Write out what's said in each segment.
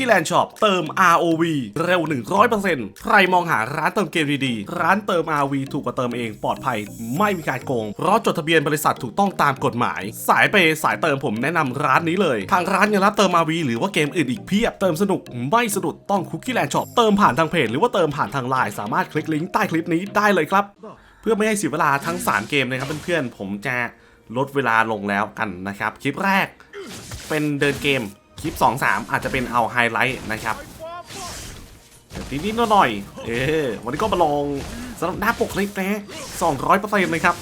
Cookie Land Shop เติม ROV เร็ว 100%ใครมองหาร้านเติมเกมดีๆ ร้านเติม ROV ถูกกว่าเติมเองปลอดภัยไม่มีการโกง เพราะจดทะเบียนบริษัทถูกต้องตามกฎหมาย สายเปย์สายเติมผมแนะนำร้านนี้เลย ทางร้านยังรับเติม ROV หรือว่าเกมอื่นอีกเพียบ เติมสนุกไม่สะดุดต้อง Cookie Land Shop เติมผ่านทางเพจหรือว่าเติมผ่านทางไลน์สามารถคลิกลิงก์ใต้คลิปนี้ได้เลยครับ เพื่อไม่ให้เสียเวลาทั้ง 3 เกมนะครับเพื่อนๆผมจะลดเวลาลงแล้วกันนะครับ คลิปแรกเป็นเดินเกม คลิป 2 3 อาจจะเป็นเอาไฮไลท์นะครับนิดนิดๆหน่อยๆเออวันนี้ก็มาลองสำหรับหน้าปกคลิปนะ200%เลยครับ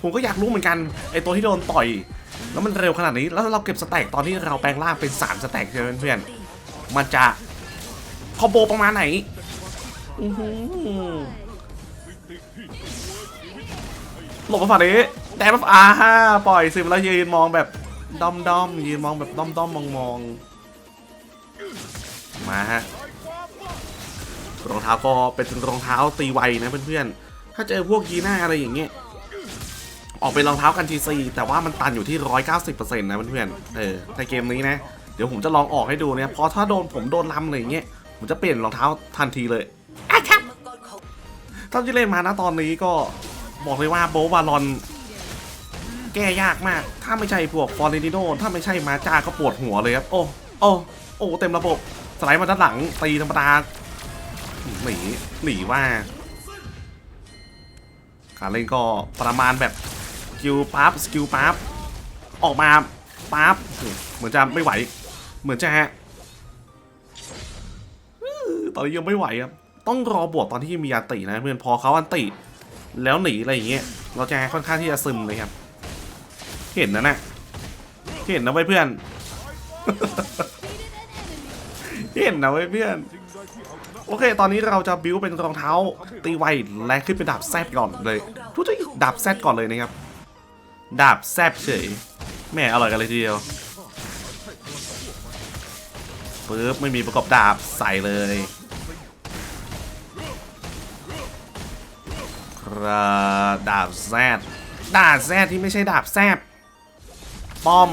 ผมก็อยากรู้เหมือนกันไอตัวที่โดนต่อย แล้วมันเร็วขนาดนี้แล้วเราเก็บสแต็กตอนที่เราแปลงร่างเป็น3สแต็กใช่ไหมเพื่อนมันจะคอมโบประมาณไหนหลบมาฝั่งนี้แดนมาอ่าฮ่าปล่อยซิมแล้วยืนมองแบบ ด้อมด้อมยืนมองแบบด้อมด้อมมองมองมาฮะรองเท้าก็เป็นรองเท้าตีไวนะเพื่อนๆ ถ้าเจอพวกยีน่าอะไรอย่างเงี้ยออกเป็นรองเท้ากันทีซีแต่ว่ามันตันอยู่ที่ 190%นะเพื่อนๆเออในเกมนี้นะ เดี๋ยวผมจะลองออกให้ดูเนี่ยพราะถ้าโดนผมโดนลำอะไรอย่างเงี้ยผมจะเปลี่ยนรองเท้าทันทีเลยอะครับท่าที่เล่นมานะตอนนี้ก็บอกเลยว่าโบบาลอน แก้ยากมาก ถ้าไม่ใช่พวกฟอร์เรนติโนถ้าไม่ใช่มาจ้าก็ปวดหัวเลยครับ โอ้โอ้โอ้เต็มระบบสไลด์มาด้านหลังตีธรรมดาหนีหนีว่าการเล่นก็ประมาณแบบสกิลปั๊บสกิลปั๊บออกมาปั๊บเหมือนจะไม่ไหว เหมือนจะฮะตอนนี้ยังไม่ไหวครับต้องรอบวกตอนที่มีอันตินะเพื่อนพอเขาอันติ แล้วหนีอะไรอย่างเงี้ยเราจะค่อนข้างที่จะซึมเลยครับ เห็นนะน่ะเห็นนะไว้เพื่อน เห็นนะไว้เพื่อน โอเค ตอนนี้เราจะบิวเป็นรองเท้า ตีไวและขึ้นเป็นดาบแซดก่อนเลยทุกทีดาบแซดก่อนเลยนะครับ ดาบแซบเฉยแม่อร่อยกันเลยทีเดียวปึ๊บไม่มีประกอบดาบใส่เลยครับดาบแซดดาบแซดที่ไม่ใช่ดาบแซบ ป้อม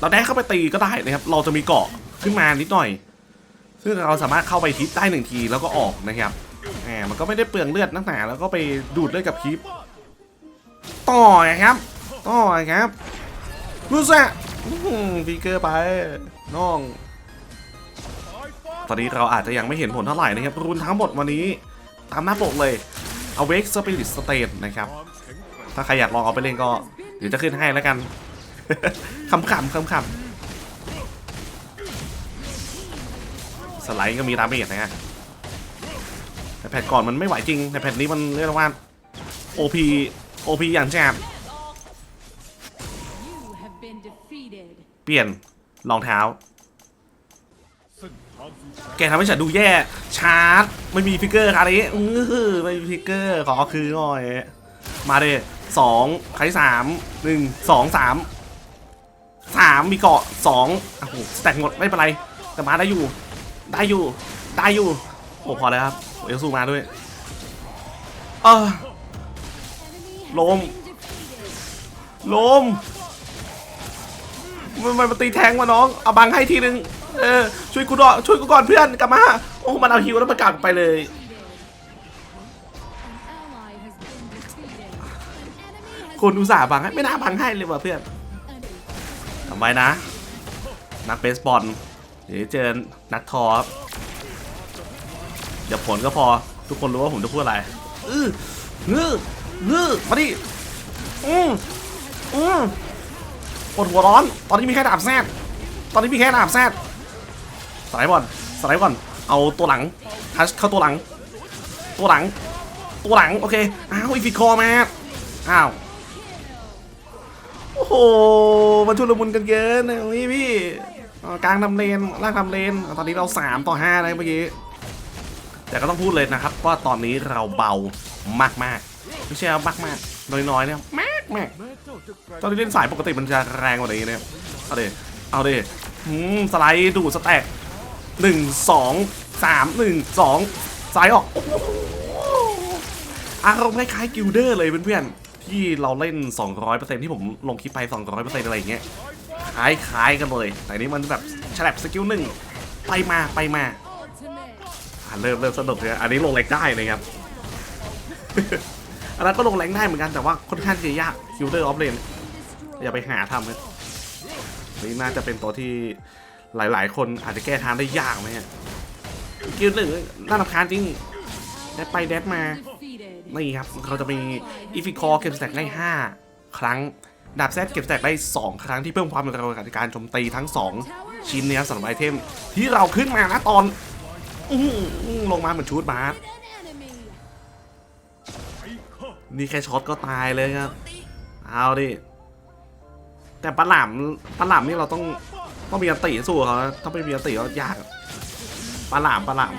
เราได้เข้าไปตีก็ได้นะครับ เราจะมีเกาะขึ้นมานิดหน่อย ซึ่งเราสามารถเข้าไปทิปได้หนึ่งทีแล้วก็ออกนะครับแหมมันก็ไม่ได้เปลืองเลือดนักหนาแล้วก็ไปดูดเลือดกับคลิปต่อครับ ต่อครับรู้สึกฟีเกอร์ไปน้อง ตอนนี้เราอาจจะยังไม่เห็นผลเท่าไหร่นะครับรุนทั้งหมดวันนี้ตามหน้าปกเลย Awake Spirit State นะครับ ถ้าใครอยากลองเอาไปเล่นก็ เดี๋ยวจะขึ้นให้แล้วกันคำขำคำขำสไลด์ก็มีดามเมจนะฮะแต่แพทก่อนมันไม่ไหวจริง แต่แพทนี้มันเรียกว่า OP OP อย่างแจ่มเปลี่ยนรองเท้า แกทำให้ฉันดูแย่ ชาร์จ ไม่มีฟิกเกอร์คราวนี้ไม่มีฟิกเกอร์ ขอคือหน่อย มาเด สองใครสามหนึ่งสองสามสามมีเกาะสองโอ้โหแตกหมดไม่เป็นไร แต่มาได้อยู่ ได้อยู่ ได้อยู่โอ้พอแล้วครับเอลซูมาด้วย เออ Enemy has Lộn. been defeated. ลมมันมันมาตีแทงมาน้อง เอาบังให้ทีนึง เออ ช่วยกูด้วยช่วยกูก่อนเพื่อน กลับมา โอ้ มันเอาฮิวแล้วมันกลับไปเลย คุณอุตส่าห์บังให้ไม่น่าบังให้เลยว่ะเพื่อนทำไมนะ นักเบสบอลเดี๋ยวเจอนักทอเดี๋ยวผลก็พอทุกคนรู้ว่าผมจะพูดอะไรอื้ออื้ออื้อมาดิอืมอืมปวดหัวร้อน ตอนนี้มีแค่ดาบแซดตอนนี้มีแค่ดาบแซดสไลด์บอลสไลด์บอลเอาตัวหลังทัชเข้าตัวหลัง ตัวหลัง ตัวหลัง โอเค อ้าวอีฟิคอร์มา อ้าว โอ้โหมันชุลมุนกันเกินนี่พี่กลางทำเลนล่างทำเลน ตอนนี้เรา 3 ต่อ5นะเมื่อกี้ แต่ก็ต้องพูดเลยนะครับ ว่าตอนนี้เราเบามากๆไม่ใช่ว่ามากๆน้อยๆเนี่ยมากมากตอนนี้เล่นสายปกติมันจะแรงกว่านี้เนี่ยเอาดิเอาดิอืมสไลด์ดูสแต็กหนึ่งสองสามหนึ่งสองสายออกอารมณ์คล้ายๆกิลเดอร์เลยเพื่อนๆ ที่เราเล่น 200%ที่ผมลงคลิปไป 200%อะไรอย่างเงี้ยคล้ายคล้ายกันเลย แต่นี่มันแบบฉลับสกิลหนึ่งไปมาไปมาอะเริ่มเริ่มสนุกเลยอันนี้ลงแรงได้เลยครับ อันนั้นก็ลงแรงได้เหมือนกันแต่ว่าค่อนข้างจะยากคิวเดอร์ออฟเลนอย่าไปหาทำครับนี่น่าจะเป็นตัวที่หลาย ๆ คนอาจจะแก้ทางได้ยากไหมฮะคิวหนึ่งน่ารำคาญจริงแดดไปแดดมา นี่ครับเขาจะมีอีฟิคอเก็บสแต็กได้ 5 ครั้ง ดาบแซดเก็บสแต็กได้ 2 ครั้งที่เพิ่มความเร็วในการโจมตีทั้ง 2 ชิ้นเนี้ยสำหรับไอเทมที่เราขึ้นมานะตอนอลงมาเหมือนชูดบาสนี่แค่ช็อตก็ตายเลยครับ เอาดิ แต่ปลาหลามปลาหลามนี่เราต้องต้องมีอันติสู้เขาถ้าไม่มีอันติก็ยากปลาหลามปลาหลาม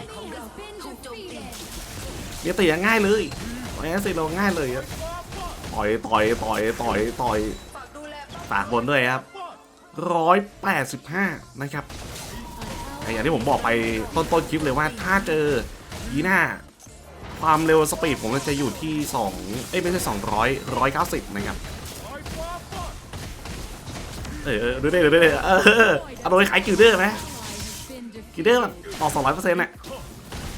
มีอันติง่ายเลย ต่อยแอสซิเราง่ายเลยอะต่อยต่อยต่อยต่อยต่อยฝากบนด้วยครับร้อยแปดสิบห้านะครับอย่างที่ผมบอกไปต้นต้นคลิปเลยว่าถ้าเจอยีน่าความเร็วสปีดผมจะอยู่ที่2เอ้ยไม่ใช่200 190 นะครับ เออเออดูได้ดูได้เออเอาโดยขายกิลเดอร์ไหมกิลเดอร์ต่อ200เปอร์เซ็นต์น่ะ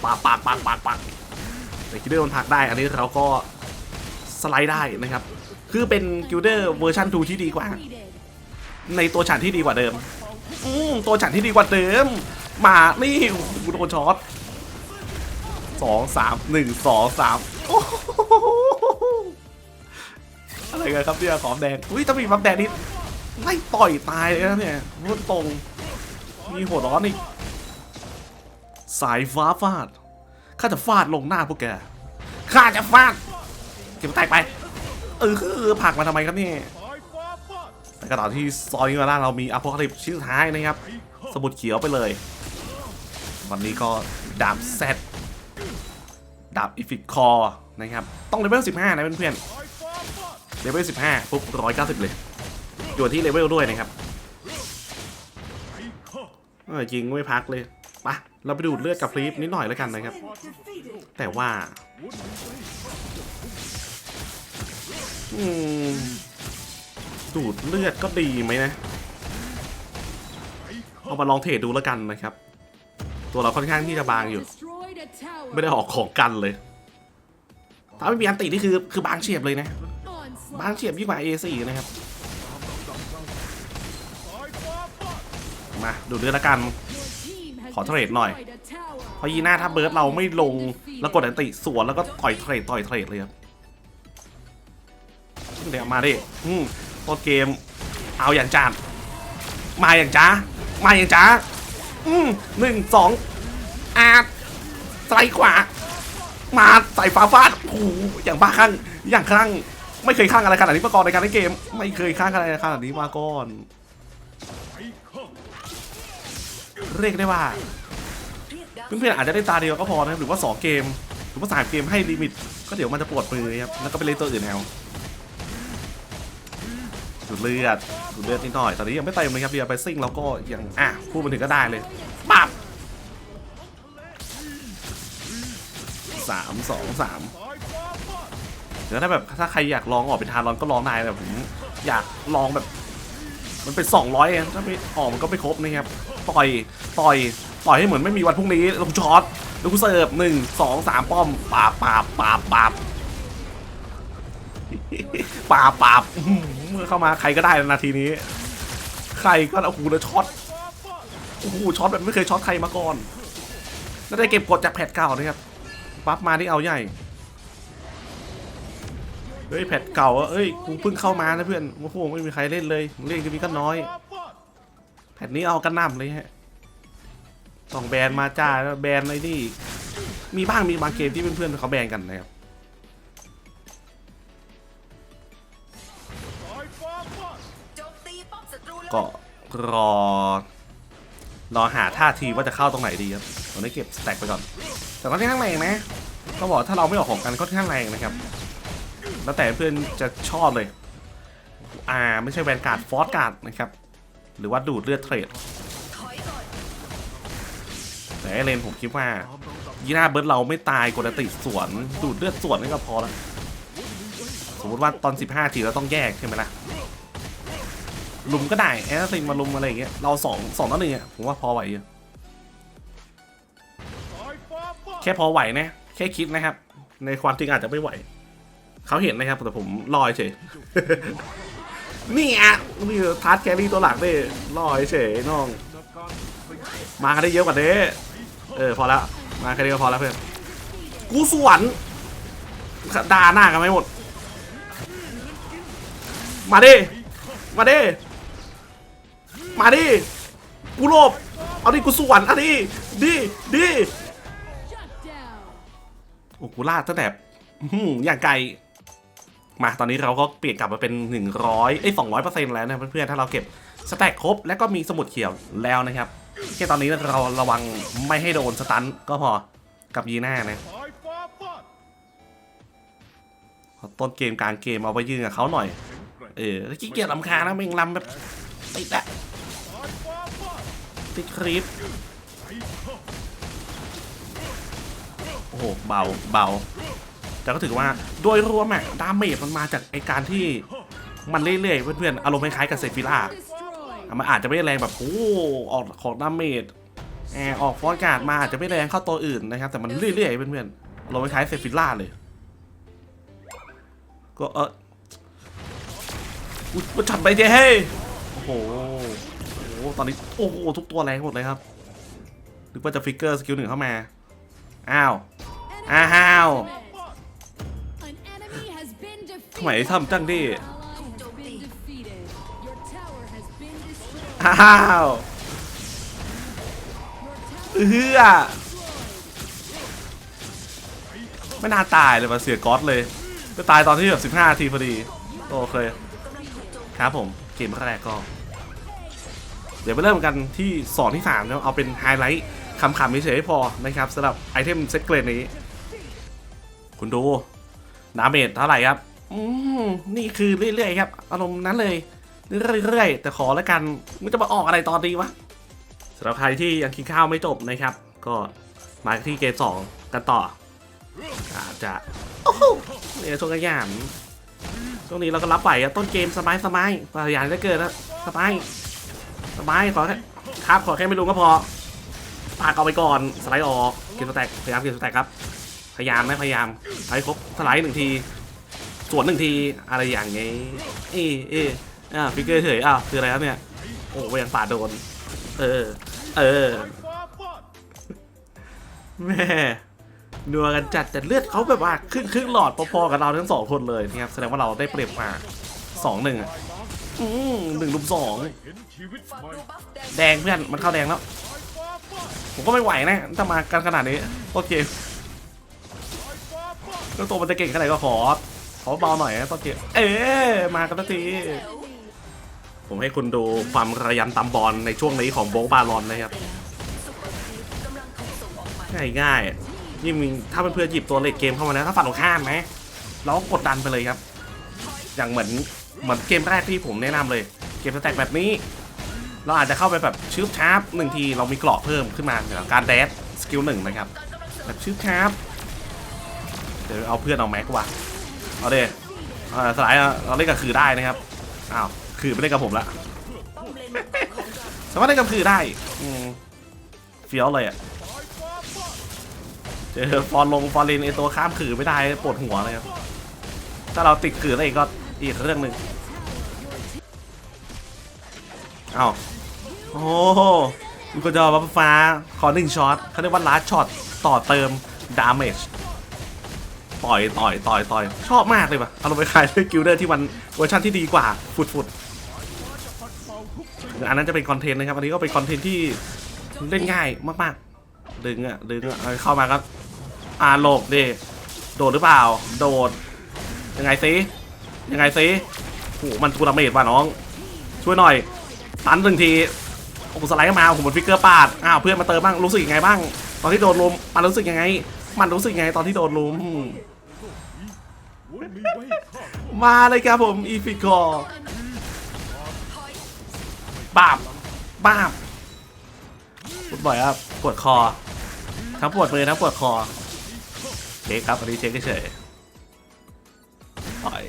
ปากปากปากปากปาก แต่กิลเดอร์มันผลักได้ อันนี้เราก็สไลด์ได้นะครับ คือเป็นกิลเดอร์เวอร์ชัน2ที่ดีกว่า ในตัวฉันที่ดีกว่าเดิม อืมตัวฉันที่ดีกว่าเดิม มานี่โดนช็อตสองสามหนึ่งสองสามอะไรกันครับเนี่ยขอมแดง อุ้ยถ้ามีบัฟแดงนี่ไล่ต่อยตายเลยนะเนี่ยพูดตรง มีหัวร้อนอีก สายฟ้าฟาด ข้าจะฟาดลงหน้าพวกแก ข้าจะฟาด เก็บแตกไป เออคือผลักมาทำไมครับเนี่ยแต่กระดาษที่ซอยนี้มาได้เรามีอ p พ c ค l y p ชิ้นสุดท้ายนะครับ สมุดเขียวไปเลย วันนี้ก็ดาบเซตดาบอิฟิคอนะครับ ต้องเลเวล 15 นะเพื่อนๆ เลเวล 15 ปุ๊บ 190 เลยอยู่ที่เลเวลด้วยนะครับเออจริงไม่พักเลยไปะ เราไปดูดเลือดกับพลีฟนิดหน่อยแล้วกันนะครับ แต่ว่าดูดเลือดก็ดีไหมนะ เอามาลองเทรดดูแล้วกันนะครับ ตัวเราค่อนข้างที่จะบางอยู่ ไม่ได้ออกของกันเลย ถ้าไม่มีอันตินี่คือคือบางเฉียบเลยนะ บางเฉียบยิ่งกว่า A4 นะครับ มาดูดเลือดแล้วกัน ขอเทรดหน่อยเพราะยีน้าถ้าเบิร์ดเราไม่ลงแล้วกดอันติสวนแล้วก็ต่อยเทรดต่อยเทรดเลยครับเดี๋ยวมาดิอืมต้นเกม เอาอย่างจานมาอย่างจ้ามาอย่างจ้าอืมหนึ่งสองอาดสไลด์ขวามาใส่ฟ้าฟาดโอ้โหอย่างบ้าคลั่งอย่างคลั่งไม่เคยคลั่งอะไรขนาดนี้มาก่อนในการเล่นเกม ไม่เคยคลั่งอะไรขนาดนี้มาก่อน เรียกได้ว่าเพื่อนๆอาจจะได้ตาเดียวก็พอนะครับหรือว่า 2 เกม หรือว่า3เกมให้ลิมิต ก็เดี๋ยวมันจะปวดมือครับแล้วก็ไปเล่นตัวอื่นแนวดูดเลือดดูดเลือดนิดหน่อยตอนนี้ยังไม่เต็มเลยครับเดียวไปซิ่งเราก็ยังอะพูดมาถึงก็ได้เลยปั๊บสามสองสามเดี๋ยวถ้าแบบถ้าใครอยากลองออกเป็นทารอนก็ลองได้แต่ผมอยากลองแบบ มันเป็น 200เองถ้าไม่ออกมันก็ไม่ครบนะครับต่อยต่อยต่อยให้เหมือนไม่มีวันพรุ่งนี้ลงช็อตแล้วกูเสิร์ฟหนึ่งสองสามป้อมปาบปาบปาบปาบปาบปาบเมื่อเข้ามาใครก็ได้นาทีนี้ ใครก็โอ้โหแล้วช็อตโอ้โหช็อตแบบไม่เคยช็อตใครมาก่อนแล้วได้เก็บกดจากแพทเก่านะครับปั๊บมาที่เอาใหญ่ ฮ้ยแพทเก่าเอ้ยกูเพิ่งเข้ามานะเพื่อนโอ้โหไม่มีใครเล่นเลยเล่นก็มีก็น้อยแผ่นนี้เอากันน้ำเลยฮะต้องแบนมาจ้าแล้วแบนไอ้นี่มีบ้างมีบางเกมที่เพื่อนๆเขาแบนกันนะครับก็รอรอหาท่าทีว่าจะเข้าตรงไหนดีครับตอนนี้เก็บสแต็กไปก่อน แต่ก็ค่ข้างแรงนะต้องบอกถ้าเราไม่ออกของกันก็ค่ข้างแรงนะครับ แล้วแต่เพื่อนจะชอบเลย อ่า ไม่ใช่แวนการ์ดฟอสการ์ดนะครับ หรือว่าดูดเลือดเทรดแต่ไอเลนผมคิดว่ายีน่าเบิร์ดเราไม่ตายกดติสวน ดูดเลือดสวนนี่ก็พอแล้วสมมติว่าตอน 15 ทีเราต้องแยกใช่ไหมล่ะลุมก็ได้แอสซินมาลุมอะไรอย่างเงี้ยเราสองสองต่อหนึ่งอะผมว่าพอไหวอยู่แค่พอไหวนะ แค่คิดนะครับ ในความจริงอาจจะไม่ไหว เขาเห็นนะครับแต่ผมลอยเฉย นี่อะนี่ทาร์ดแครี่ตัวหลักดิลอยเฉยน้อง มากันได้เยอะกว่านี้เออพอแล้วมาแค่นี้ก็พอแล้วเพื่อนกูสวนด่าหน้ากันไม่หมด มาดิ มาดิ มาดิ กูโลบ เอาดิ กูสวนเอาดิดิดิโอ้กูลาดตั้งแต่หืออย่างไกล มาตอนนี้เราก็เปลี่ยนกลับมาเป็น 100เอ้ย200เปอร์เซ็นต์แล้วนะเพื่อนๆถ้าเราเก็บสแต็กครบแล้วก็มีสมุดเขียวแล้วนะครับแค่ตอนนี้เราระวังไม่ให้โดนสตันก็พอกับยีน่านะต้นเกมกลางเกมเอาไปยืนกับเขาหน่อย เออขี้เกียจลำคานะม่งลำแบบติดอะติดคลิปโอ้โหเบาเบา แต่ก็ถือว่าโดยรวมอะดาเมจมันมาจากไอการที่มันเรื่อยๆเพื่อนๆอารมณ์คล้ายๆกับเซฟิล่ามันอาจจะไม่แรงแบบโอ้ออกของดาเมจแอออกฟอสการ์ดมาอาจจะไม่แรงเข้าตัวอื่นนะครับ แต่มันเรื่อยๆเพื่อนๆอารมณ์คล้ายเซฟิล่าเลย ก็เอออุ๊ยมันฉัดไปเจ้เฮ้โอ้โหโอ้โหตอนนี้โอ้โหทุกตัวแรงหมดเลยครับนึกว่าจะฟิกเกอร์สกิลหนึ่งเข้ามา อ้าว Enemy Ow. ultimate. An enemy has been ทำไม defeated. ทำจังดิ Ally has been defeated. Your tower has been destroyed. อ้าว Your tower เฮือไม่น่าตายเลยมาเสียก๊อตเลยไปตายตอนที่แบบ 15นาทีพอดี โอเค ครับผม เกมแรกก็ เดี๋ยวไปเริ่มกันที่2ที่3แล้วเอาเป็นไฮไลท์คำๆเฉยๆให้พอนะครับสำหรับไอเทมเซตเกรดนี้ คุณดูดาเมจเท่าไหร่ครับ อืมนี่คือเรื่อยๆครับ อารมณ์นั้นเลย เรื่อยๆ แต่ขอแล้วกันมันจะมาออกอะไรตอนนี้วะสำหรับใครที่ยังกินข้าวไม่จบนะครับ ก็มาที่เกมสองกันต่ออาจจะโอ้โหเนี่ยช่วงกระยามช่วงนี้เราก็รับไหวอะต้นเกมสบายสบายพยายามจะเกิดนะสบายสบายขอแค่ครับขอแค่ไม่รู้ก็พอปากเอาไปก่อนสไลด์ออกเก็บสแต็กพยายามเก็บสแต็กครับพยายามนะพยายามให้ครบสไลด์หนึ่งที สวนหนึ่งทีอะไรอย่างเงี้ยเอเออ่าฟิกเกอร์เฉยอ้าวคืออะไรครับเนี่ยโอ้ยังปาโดน เออ เออแม่นัวกันจัดแต่เลือดเขาแบบว่าครึ่งครึ่งหลอดพอๆกับเราทั้งสองคนเลยนะครับแสดงว่าเราได้เปรียบมาสองหนึ่งอะอืมหนึ่งลุมสองแดงเพื่อนมันเข้าแดงแล้ว ผมก็ไม่ไหวนะถ้ามากันขนาดนี้ต้นเกมแล้วตัวมันจะเก่งขนาดไหนก็ขอ ขอเบาหน่อยนะต้นเกมเอ๊มากันสักที ผมให้คุณดูความระยำตำบอลในช่วงนี้ของโบ๊กบาลอนนะครับง่ายง่ายๆยิ่งถ้าเพื่อนๆหยิบตัวเลดเกมเข้ามานะถ้าฝั่งตรงข้ามไหมเรากดดันไปเลยครับ อย่างเหมือนเหมือนเกมแรกที่ผมแนะนำเลย เกมสแต็กแบบนี้ เราอาจจะเข้าไปแบบชืบชาร์ปหนึ่งทีเรามีเกราะเพิ่มขึ้นมาจากการแดดสกิลหนึ่งนะครับ แบบชืบชาร์ปเดี๋ยวเอาเพื่อนเอาแม็กว่ะ เอาเดเออสไลด์เราเล่นกับคือได้นะครับ อ้าว คือไม่เล่นกับผมละป้อมเลนมังกรของเราสามารถเล่นกับคือได้เฟี้ยวเลยอะ เจอฟอนลงฟอนเลนไอตัวข้ามคือไม่ได้ปวดหัวเลยครับ ถ้าเราติดคืออะไรก็อีกเรื่องหนึ่งอ้าวโอ้โหมีคนจะเอบัฟฟ้า ขอหนึ่งช็อตเขาเรียกว่าลัดช็อตต่อเติมดาเมจ ต่อยต่อยต่อยต่อยชอบมากเลยปะเอาลงไปขายด้วยกิลเดอร์ที่มันเวอร์ชันที่ดีกว่าฟุดฟุดอันนั้นจะเป็นคอนเทนต์นะครับอันนี้ก็เป็นคอนเทนต์ที่เล่นง่ายมากๆ ดึงอะดึงอะเข้ามาครับอ่าหลบดิโดดหรือเปล่า โดดยังไงซิยังไงซิโอ้โหมันทูราเมดว่ะน้อง ช่วยหน่อยตันหนึ่งทีโอ้สไลด์มาโอ้โหมันฟิกเกอร์ปาดอ้าวเพื่อนมาเติมบ้างรู้สึกยังไงบ้าง ตอนที่โดนลุมมันรู้สึกยังไง มันรู้สึกยังไงตอนที่โดนลุม มาเลยครับผมอีฟิคอร์บาบบาบปวดบ่อยครับปวดคอ ทั้งปวดมือทั้งปวดคอเช็คครับอันนี้เช็คเฉยๆต่อย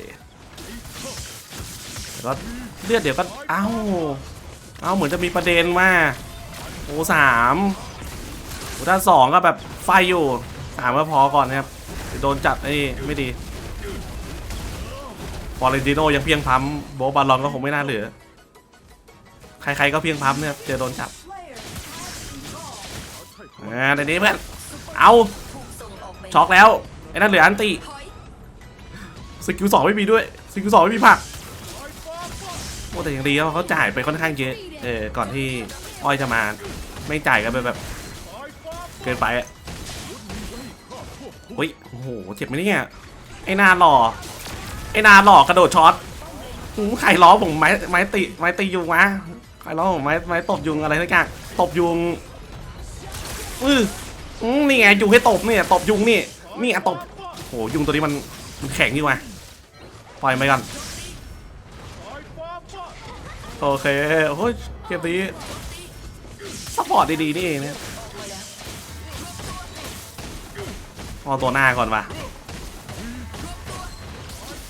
แล้วก็เลือดเดี๋ยวก็เอ้าเอ้าเหมือนจะมีประเด็นมาโอ้สามโอ้ด้านสองก็แบบไฟอยู่สามก็พอก่อนนะครับเดี๋ยวโดนจับไอ้ไม่ดีฟ อร์เรนติโนยังเพียงพัมโบบาลอนก็คงไม่น่าเหลือ ใครๆก็เพียงพัมเนี่ยเจอโดนจับอ่าในนี้เพื่อน เอาช็อกแล้ว ไอ้นั่นเหลืออันติ สกิลสองไม่มีด้วย สกิลสองไม่มีผักโอ้แต่อย่างดีเขาจ่ายไปค่อนข้างเยอะเออก่อนที่อ้อยจะมา ไม่จ่ายกันไปแบบ เกินไปอะเฮ้ยโอ้โห เจ็บไหมเนี่ย ไอ้หนาหล่อ ไอ้นาหลอกกระโดดช็อตหูใครล้อผมไม้ไม้ตีไม้ตียุงวะใครล้อผมไม้ไม้ตบยุงอะไรสักอย่างตบยุงอืออืมนี่ไงยุงให้ตบเนี่ยตบยุงนี่นี่อะตบโอ้โหยุงตัวนี้มันมันแข็งนี่วะปล่อยไปก่อนโอเคโอ้ยเกมนี้ซัพพอร์ตดีๆนี่เองเนี่ยเอาตัวหน้าก่อนว่ะ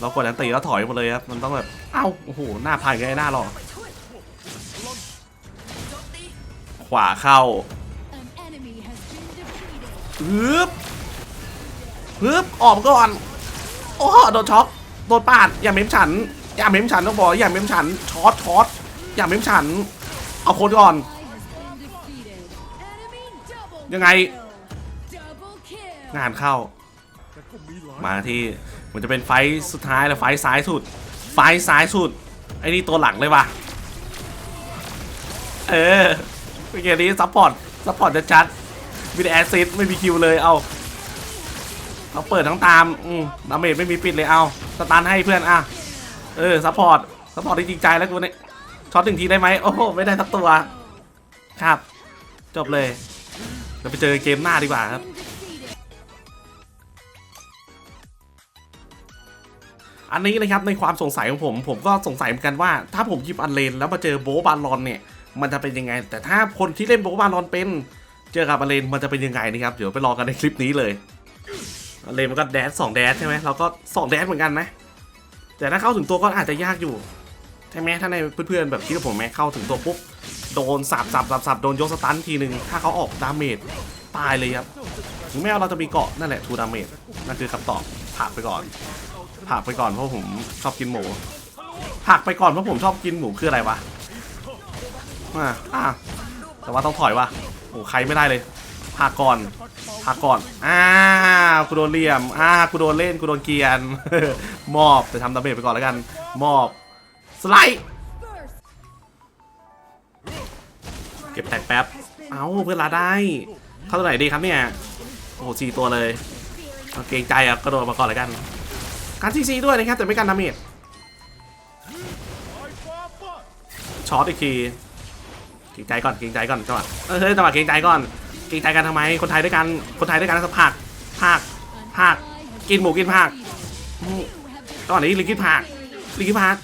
เรากดอันตีแล้วถอยหมดเลยครับ มันต้องแบบ เอ้า โอ้โห หน้าพังไงหน้าหรอขวาเข้าฮึบฮึบออกก่อน โอ้โหโดนช็อกโดนปาด อย่าเม้มฉัน อย่าเม้มฉันต้องบอกอย่าเม้มฉัน ช็อตช็อต อย่าเม้มฉัน เอาโคนก่อน ยังไง งานเข้า มาที่ มันจะเป็นไฟสุดท้ายแล้วไฟซ้ายสุด ไฟซ้ายสุด ไอ้นี่ตัวหลังเลยว่ะ เออเมื่อกี้นี้ซัพพอร์ตซัพพอร์ตจะจัดมีแต่แอซิสไม่มีคิวเลยเอาเราเปิดทั้งตามอืมดาเมจไม่มีปิดเลยเอาสตันให้เพื่อนอะเออซัพพอร์ตซัพพอร์ตจริงใจแล้วกูเนี่ยช็อตหนึ่งทีได้ไหมโอ้โหไม่ได้สักตัว ครับ จบเลยเราไปเจอเกมหน้าดีกว่าครับ อันนี้นะครับในความสงสัยของผม ผมก็สงสัยเหมือนกันว่า ถ้าผมหยิบอันเลนแล้วมาเจอโบบาลอนเนี่ย มันจะเป็นยังไง แต่ถ้าคนที่เล่นโบบาลอนเป็น เจอกับอันเลนมันจะเป็นยังไงนะครับ เดี๋ยวไปรอกันในคลิปนี้เลย อันเลนมันก็แดดสองแดดใช่ไหมเราก็สองแดดเหมือนกันนะ แต่ถ้าเข้าถึงตัวก็อาจจะยากอยู่ใช่ไหมถ้าในเพื่อนๆแบบที่ผมแม้เข้าถึงตัวปุ๊บโดนสับสับสับสับโดนยกสตันทีหนึ่งถ้าเขาออกดาเมจตายเลยครับถึงแม้ว่าเราจะมีเกาะนั่นแหละทูดาเมจนั่นคือคำตอบผ่านไปก่อน ผักไปก่อนเพราะผมชอบกินหมูผักไปก่อนเพราะผมชอบกินหมูคืออะไรวะอ่าอ่าแต่ว่าต้องถอยวะโอ้ใครไม่ได้เลยผักก่อนผักก่อนอ่ากูโดนเหลี่ยมอ่ากูโดนเล่นกูโดนเกียนมอบแต่ทำดาเมจไปก่อนแล้วกัน มอบสไลด์เก็บแตกแป๊บ เอ้าเพื่อนลาได้ เข้าตัวไหนดีครับเนี่ย โอ้โหสี่ตัวเลยเอาเกรงใจอะกระโดดมาก่อนเลยกัน การซีซีด้วยนะครับแต่ไม่การดาเมจช็อตอีกทีเกรงใจก่อนเกรงใจก่อนจังหวะเออเฮ้ยจังหวะเกรงใจก่อนเกรงใจกันทำไมคนไทยด้วยกันคนไทยด้วยกันสักผักผักผักกินหมูกินผัก defeated. You have ตอนนี้ลิกินผักลิกินผัก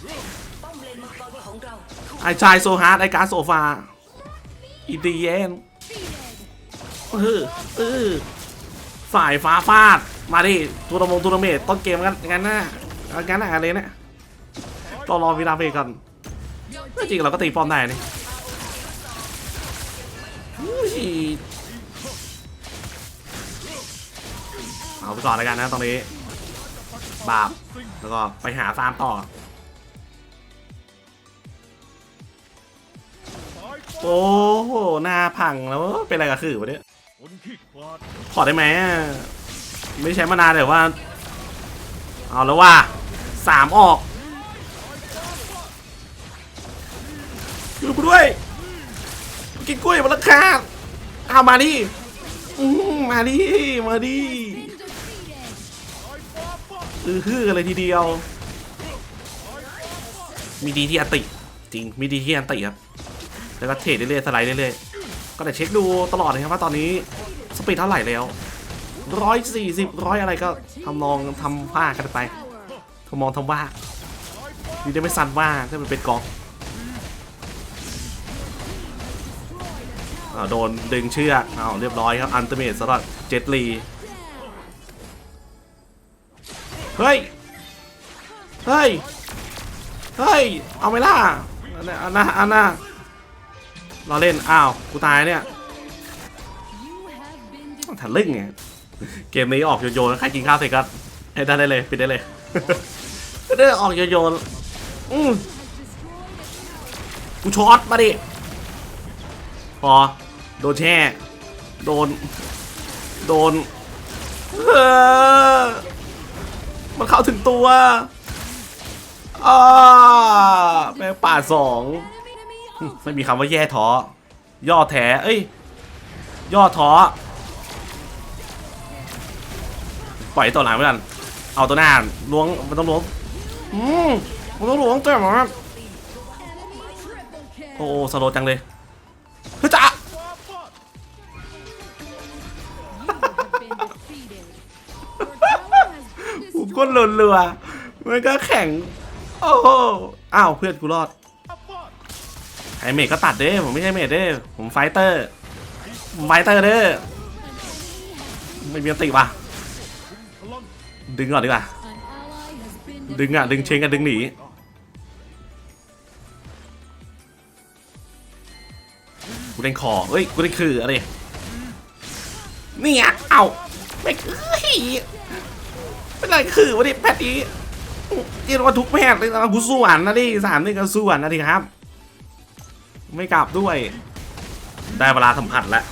ป้อมเลนมังกรของเราถูกไอชายโซฮาร์ดไอการโซฟาอีดีเยนเออเออฝ่ายฟ้าฟาด มาดิทัวร์นมงทัวร์นเมทต้นเกมกันงั้นนะงั้นนะอะไรน่ะรองรอเวลาไปก่อนจริงเราก็ตีป้อมได้นี่อุ้ยเอาไปก่อนแล้วกันนะตรงนี้ บาป แล้วก็ไปหาฟาร์มต่อ โอ้โห หน้าพังแล้ว เป็นอะไรกับคือวะเนี่ยคนขี้ขลาดขอได้ไหมอะ ไม่ใช้มานานแต่ว่า เอาแล้วว่าสามออกช่วยกูด้วย กินกล้วยมาล้วค่ะเอามาดิมาดิมาดิอือฮือกันเลยทีเดียว มีดีที่อันติ จริง มีดีที่อันติครับ แล้วก็เทรดเรื่อยๆสไลด์เรื่อยๆ ก็แต่เช็คดูตลอดเลยครับว่าตอนนี้ สปีดเท่าไหร่แล้ว ร้อยสี่สิบร้อยอะไรก็ทำนองทำผ้ากันไป Power. ทำมองทำว่านี่ได้ไม่สั่นว่าถ้ามันเป็นกองอ้าวโดนดึงเชือกอ้าวเรียบร้อยครับอันเตอร์เมทสำหรับเจ็ตลี Down. เฮ้ย เฮ้ย เฮ้ย เอาไหมล่ะอันน่ะอันน่ะอันน่ะเราเล่น อ้าว กูตายเนี่ย You have been ถันลึ่งไง เกมนี้ออกโยนโยนใครกินข้าวเสร็จก็ให้ได้เลยปิดได้เลยได้ออกโยนโยนอืมกูช็อตมาดิพอโดนแช่ โดน โดนเออมันเข้าถึงตัวอ่าแม่ป่าสองไม่มีคำว่าแย่ท้อย่อแท้เอ้ย ย่อท้อ ปล่อยตัวหลังไปกันเอาตัวหน้าล้วงมันต้องล้วงอืมมันต้องล้วงแต่หมอ enemy triple kill. โอ้สโลจังเลยเฮ้ยจ้าผม destroyed. ก็เรือมันก็แข่งโอ้โหอ้าวเพื่อนกูรอดไอเมดก็ตัดเด้ผมไม่ใช่เมดเด้ผมไฟเตอร์ ผมไฟเตอร์เด้ไม่มีอันติว่ะ ดึงก่อนดีกว่า ดึงอะ ดึงเชงกันดึงหนี กูเล่นคอเอ้ย กูเล่นคืออะไร นี่ไงเอ้าไม่เอ้ยเป็นไรคือวะดิแพทนี้เรียกว่าทุกแพทย์เลยนะกูสู้อันนะดิสามนี่ก็สู้อันนะดิครับ ไม่กลับด้วย ได้เวลาสัมผัสแล้ว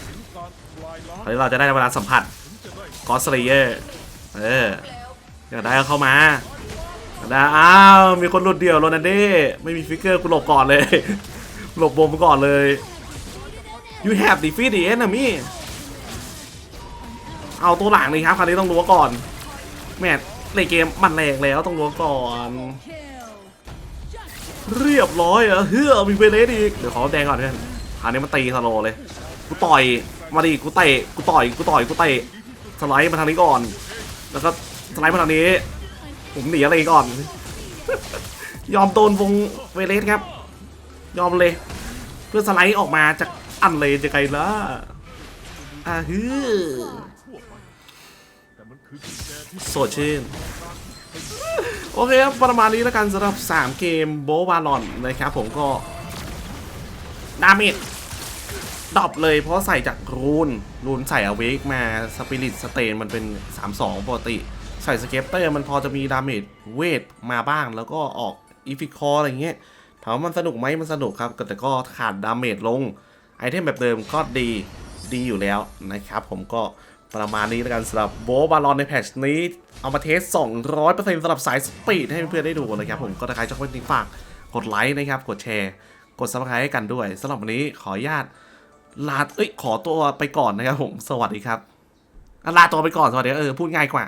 คราวนี้เราจะได้เวลาสัมผัสกอสเลเยอร์ เออ อยากได้ก็เข้ามาอยากได้อ้าวมีคนหลุดเดี่ยวโรนันเด้ไม่มีฟิกเกอร์กูหลบก่อนเลยหลบบมก่อนเลย you have defeat the enemy เอาตัวหลังเลยครับคราวนี้ต้องรู้ก่อน แม่ในเกมมันแรงแล้วต้องรู้ก่อน เรียบร้อยเหรอเฮ้อมีเวเลสอีกเดี๋ยวขอแดงก่อนเพื่อนคราวนี้มันตีสโลเลย กูต่อย มาดิ กูเตะ กูต่อย กูต่อย กูเตะ สไลด์มาทางนี้ก่อน แล้วก็ ไลด์มาทางนี้ ผมหนีอะไรก่อน ยอมโดนวงเวเลสครับ ยอมเลย เพื่อสไลด์ออกมาจากอันเลยจะไกลละอ่าฮือโสดชื่นโอเคครับประมาณนี้แล้วกันสำหรับ 3 เกมโบบาลอนนะครับผมก็ดาเมจดรอปเลยเพราะใส่จากรูน รูนใส่อเวกมาสปิริตสเตนมันเป็น 3-2ปกติ ใส่สเก็ปเตอร์มันพอจะมีดาเมจเวทมาบ้าง แล้วก็ออกอีฟิคออะไรเงี้ยถามว่ามันสนุกไหมมันสนุกครับ แต่ก็ขาดดาเมจลง ไอเทมแบบเดิมก็ดีดีอยู่แล้วนะครับ ผมก็ประมาณนี้แล้วกันสำหรับโบบาลอนในแพทชนี้ เอามาเทส 200%สำหรับสายสปีดให้เพื่อนๆได้ดูนะครับผมก็ถ้าใครชอบคลิปนี้ฝากกดไลค์นะครับ กดแชร์ กดซับสไครต์ให้กันด้วยสำหรับวันนี้ขออนุญาตลาเอ้ยขอตัวไปก่อนนะครับผม สวัสดีครับลาตัวไปก่อนสวัสดีเออพูดง่ายกว่า